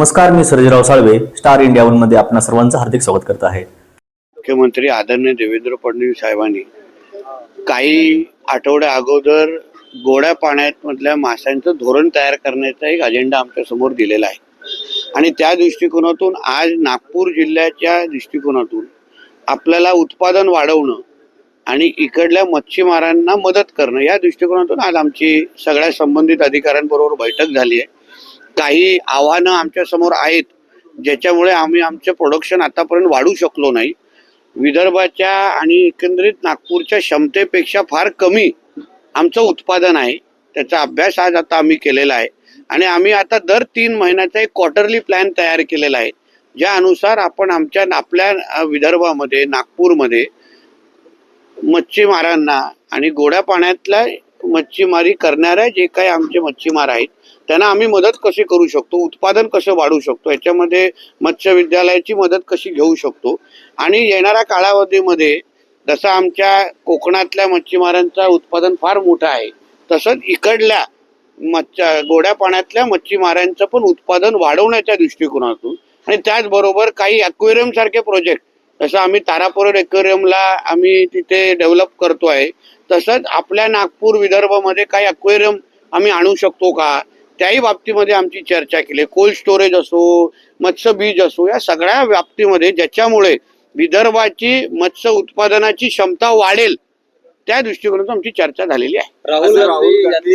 नमस्कार मी Sarjerao Salve star India वनमध्ये आपणा सर्वांचं हार्दिक स्वागत करत आहे. मुख्यमंत्री आदरणीय देवेंद्र फडणवीस साहेबांनी काही आठवड्या अगोदर गोड्या पाण्यात मधल्या माशांचं धोरण तयार करण्याचा एक अजेंडा आमच्यासमोर दिलेला आहे. आणि त्या दृष्टिकोनातून आज नागपूर जिल्ह्याच्या दृष्टिकोनातून आपल्याला उत्पादन वाढवणं आणि इकडल्या मच्छीमारांना मदत करणं या दृष्टिकोनातून आज आमची सगळ्या संबंधित अधिकाऱ्यांबरोबर बैठक झाली आहे. काही आव्हानं आमच्यासमोर आहेत ज्याच्यामुळे आम्ही आमचं प्रोडक्शन आतापर्यंत वाढू शकलो नाही. विदर्भाच्या आणि एकंदरीत नागपूरच्या क्षमतेपेक्षा फार कमी आमचं उत्पादन आहे. त्याचा अभ्यास आज आता आम्ही केलेला आहे. आणि आम्ही आता दर तीन महिन्याचा एक क्वार्टरली प्लॅन तयार केलेला आहे. ज्या अनुसार आपण आमच्या आपल्या विदर्भामध्ये नागपूरमध्ये मच्छीमारांना आणि गोड्या पाण्यातल्या मच्छीमारी करणाऱ्या जे काही आमचे मच्छीमार आहेत त्यांना आम्ही मदत कशी करू शकतो? उत्पादन कसं वाढवू शकतो? याच्यामध्ये मत्स्य विद्यालयाची मदत कशी घेऊ शकतो? आणि येणाऱ्या कालावधीमध्ये जसं आमच्या कोकणातल्या मच्छीमारांचा उत्पादन फार मोठं आहे तसंच इकडल्या मच्छ गोड्या पाण्यातल्या मच्छीमारांचं पण उत्पादन वाढवण्याच्या दृष्टिकोनातून आणि त्याचबरोबर काही अक्वेरियम सारखे प्रोजेक्ट जसं आम्ही तारापोर एक्वेरियमला आम्ही तिथे डेव्हलप करतो आहे तसंच आपल्या नागपूर विदर्भामध्ये काही अक्वेरियम आम्ही आणू शकतो का? त्याही बाबतीमध्ये आमची चर्चा केली. कोल्ड स्टोरेज असो मत्स्य बीज असो या सगळ्या बाबतीमध्ये ज्याच्यामुळे विदर्भाची मत्स्य उत्पादनाची क्षमता वाढेल त्या दृष्टिकोनातून आमची चर्चा झालेली आहे. राहुल गांधी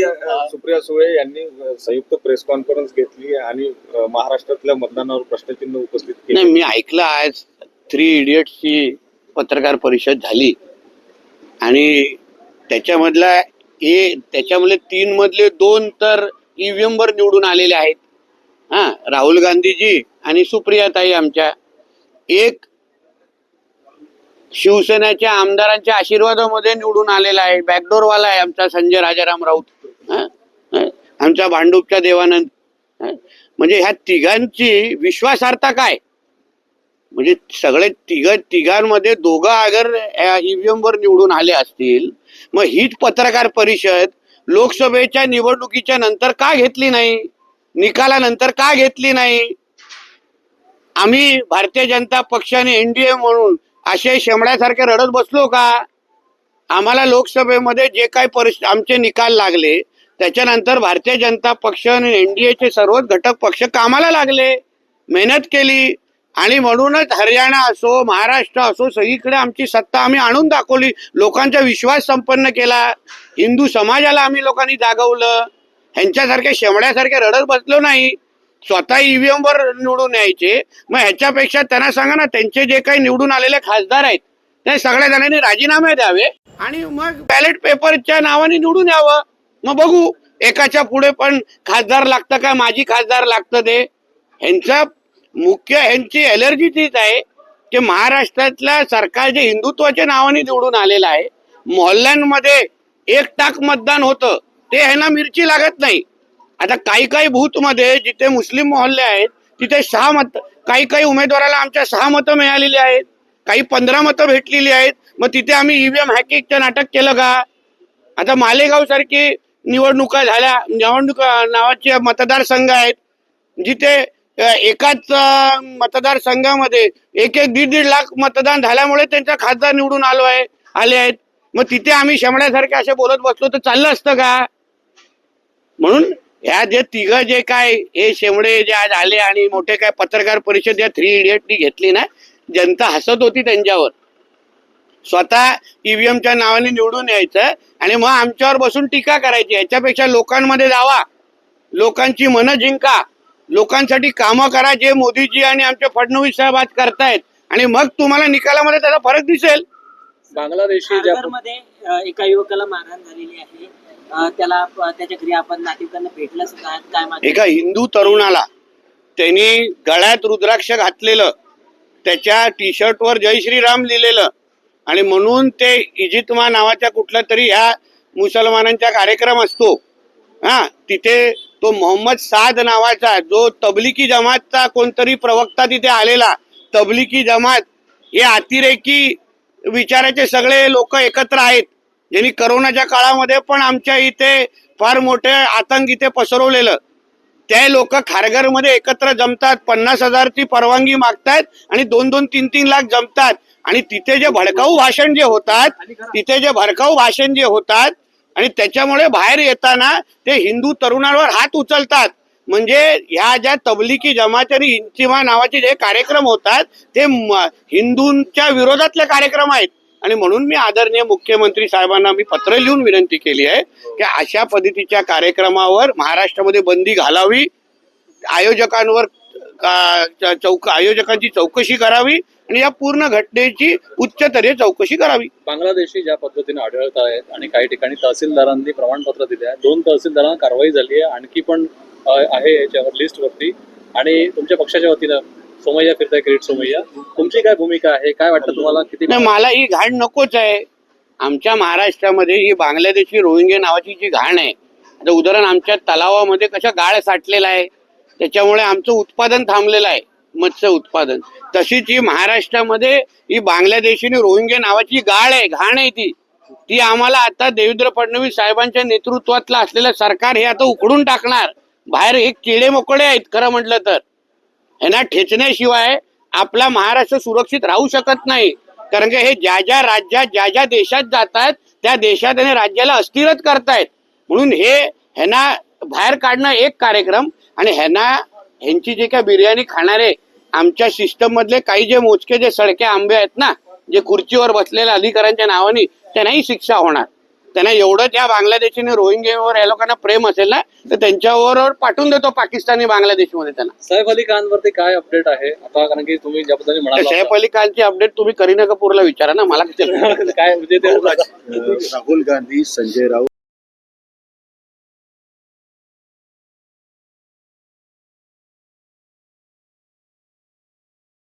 सुप्रिया सुळे यांनी संयुक्त प्रेस कॉन्फरन्स घेतली आणि महाराष्ट्रातल्या मतदानावर प्रश्नचिन्ह उपस्थित नाही केले मी ऐकलं आज थ्री इडियट्सची पत्रकार परिषद झाली. आणि त्याच्यामधला हे त्याच्यामधले तीन मधले दोन तर ईव्हीएम वर निवडून आलेले आहेत. हा राहुल गांधीजी आणि सुप्रियाताई आमच्या. एक शिवसेनेच्या आमदारांच्या आशीर्वादामध्ये निवडून आलेला आहे. बॅकडोरवाला आहे आमचा संजय राजाराम राऊत. आमचा भांडूपचा देवानंद. म्हणजे ह्या तिघांची विश्वासार्हता काय? म्हणजे सगळे तिघ तिघांमध्ये दोघं अगर ईव्हीएम वर निवडून आले असतील मग हीच पत्रकार परिषद लोकसभेच्या निवडणुकीच्या नंतर का घेतली नाही? निकालानंतर का घेतली नाही? आम्ही भारतीय जनता पक्षाने एनडीए म्हणून असे शेमड्यासारखे रडत बसलो का? आम्हाला लोकसभेमध्ये जे काही परिस्थिती आमचे निकाल लागले त्याच्यानंतर भारतीय जनता पक्ष आणि एनडीएचे सर्वच घटक पक्ष कामाला लागले मेहनत केली आणि म्हणूनच हरियाणा असो महाराष्ट्र असो सगळीकडे आमची सत्ता आम्ही आणून दाखवली. लोकांचा विश्वास संपन्न केला. हिंदू समाजाला आम्ही लोकांनी जागवलं. ह्यांच्यासारख्या शेमड्यासारखे रडत बसलो नाही. स्वतः ईव्हीएम वर निवडून यायचे. मग ह्याच्यापेक्षा त्यांना सांगा ना त्यांचे जे काही निवडून आलेले खासदार आहेत ते सगळ्या जणांनी राजीनामे द्यावे. आणि मग बॅलेट पेपरच्या नावाने निवडून यावं. मग बघू एकाच्या पुढे पण खासदार लागतं का? माझी खासदार लागतं ते. ह्यांचा मुख्य ह्यांची एलर्जी तीच आहे की महाराष्ट्रातल्या सरकार जे हिंदुत्वाच्या नावाने निवडून आलेलं आहे मोहल्ल्यांमध्ये एक टाक मतदान होतं ते ह्यांना मिरची लागत नाही. आता काही काही बूथमध्ये जिथे मुस्लिम मोहल्ले आहेत तिथे सहा मत काही काही उमेदवाराला आमच्या सहा मतं मिळालेली आहेत काही पंधरा मतं भेटलेली आहेत मग तिथे आम्ही ईव्हीएम हॅकिंगचं नाटक केलं का? आता मालेगाव सारखी निवडणुका झाल्या निवडणुका नावाचे मतदारसंघ आहेत जिथे एकाच मतदारसंघामध्ये एक एक दीड दीड लाख मतदान झाल्यामुळे त्यांचा खासदार निवडून आलो आहे आले आहेत. मग तिथे आम्ही शेमड्यासारखे असे बोलत बसलो तर चाललं असतं का? म्हणून ह्या जे तिघ जे काय हे शेमडे जे आज आले आणि मोठे काय पत्रकार परिषद या थ्री इडियटनी घेतली ना जनता हसत होती त्यांच्यावर. स्वतः ईव्हीएमच्या नावाने निवडून यायचं आणि मग आमच्यावर बसून टीका करायची. याच्यापेक्षा लोकांमध्ये जावा. लोकांची मनं जिंका. लोकांसाठी कामं करा जे मोदीजी आणि आमचे फडणवीस साहेब आज करतायत आणि मग तुम्हाला निकालामध्ये त्याचा फरक दिसेल बांगलादेशी मध्ये एका युवकाला मारहाण झालेली आहे त्याला त्याच्या घरी आपण नातेवाईकांना भेटलं सुद्धा. काय? एका हिंदू तरुणाला त्यांनी गळ्यात रुद्राक्ष घातलेलं त्याच्या टी शर्टवर जय श्रीराम लिहिलेलं आणि म्हणून ते इजितमा नावाच्या कुठला तरी ह्या मुसलमानांचा कार्यक्रम असतो हा तिथे तो मोहम्मद साद नावाचा जो तबलिकी जमातचा कोणतरी प्रवक्ता तिथे आलेला तबलिकी जमात हे अतिरेकी विचाराचे सगळे लोक एकत्र आहेत. ज्यांनी करोनाच्या काळामध्ये पण आमच्या इथे फार मोठे आतंक इथे पसरवलेलं. ते लोक खारघरमध्ये एकत्र जमतात पन्नास हजारची परवानगी मागतात आणि दोन दोन तीन तीन लाख जमतात. आणि तिथे जे भडकाऊ भाषण जे होतात तिथे जे भडकाऊ भाषण जे होतात आणि त्याच्यामुळे बाहेर येताना ते हिंदू तरुणांवर हात उचलतात. म्हणजे ह्या ज्या तबलिकी जमात आणि इंचिमा नावाचे जे कार्यक्रम होतात ते म- हिंदूंच्या विरोधातले कार्यक्रम आहेत. आणि म्हणून मी आदरणीय मुख्यमंत्री साहेबांना मी पत्र लिहून विनंती केली आहे की अशा पद्धतीच्या कार्यक्रमावर महाराष्ट्रामध्ये बंदी घालावी. आयोजकांवर का- चौक आयोजकांची चौकशी करावी आणि या पूर्ण घटनेची उच्चस्तरीय चौकशी करावी. बांगलादेशी ज्या पद्धतीने आढळत आहेत आणि काही ठिकाणी तहसीलदारांनी प्रमाणपत्र दिले आहे दोन तहसीलदारांना कारवाई झाली आहे आणखी पण आहे याच्यावर लिस्ट वरती. आणि तुमच्या पक्षाच्या वतीनं सोमय्या फिरताय किरीट सोमय्या. तुमची काय भूमिका आहे? काय वाटतं तुम्हाला? किती मला ही घाण नकोच आहे. आमच्या महाराष्ट्रामध्ये ही बांगलादेशी रोहिंग्या नावाची जी घाण आहे आता उदाहरण आमच्या तलावामध्ये कशा गाळ साठलेला आहे. त्याच्यामुळे आमचं उत्पादन थांबलेलं आहे मत्स्य उत्पादन. तशीच ही महाराष्ट्रामध्ये ही बांगलादेशी रोहिंग्या नावाची गाळ आहे घाण आहे ती. ती आम्हाला आता देवेंद्र फडणवीस साहेबांच्या नेतृत्वातलं असलेलं सरकार हे आता उकडून टाकणार. बाहेर हे किडे मोकळे आहेत खरं म्हटलं तर. यांना ठेचण्याशिवाय आपला महाराष्ट्र सुरक्षित राहू शकत नाही. कारण की हे ज्या ज्या राज्यात ज्या ज्या देशात जातात त्या देशात आणि राज्याला अस्थिरच करतायत. म्हणून हे ह्यांना बाहेर काढणं एक कार्यक्रम. आणि ह्यांना ह्यांची जे काय बिर्याणी खाणारे आमच्या सिस्टम मधले काही जे मोजके जे सडके आंबे आहेत ना जे खुर्चीवर बसलेल्या अधिकाऱ्यांच्या नावाने त्यांनाही शिक्षा होणार. त्यांना एवढं त्या बांगलादेशीने रोहिंग्यावर या लोकांना प्रेम असेल ना तर त्यांच्यावर पाठवून देतो पाकिस्तानी बांगलादेशमध्ये त्यांना. सैफ अली खान वरती काय अपडेट आहे? आता कारण की तुम्ही ज्या पद्धतीने सैफ अली खानची अपडेट तुम्ही करीना कपूरला विचारा ना मला काय म्हणजे ते राहुल गांधी संजय राऊत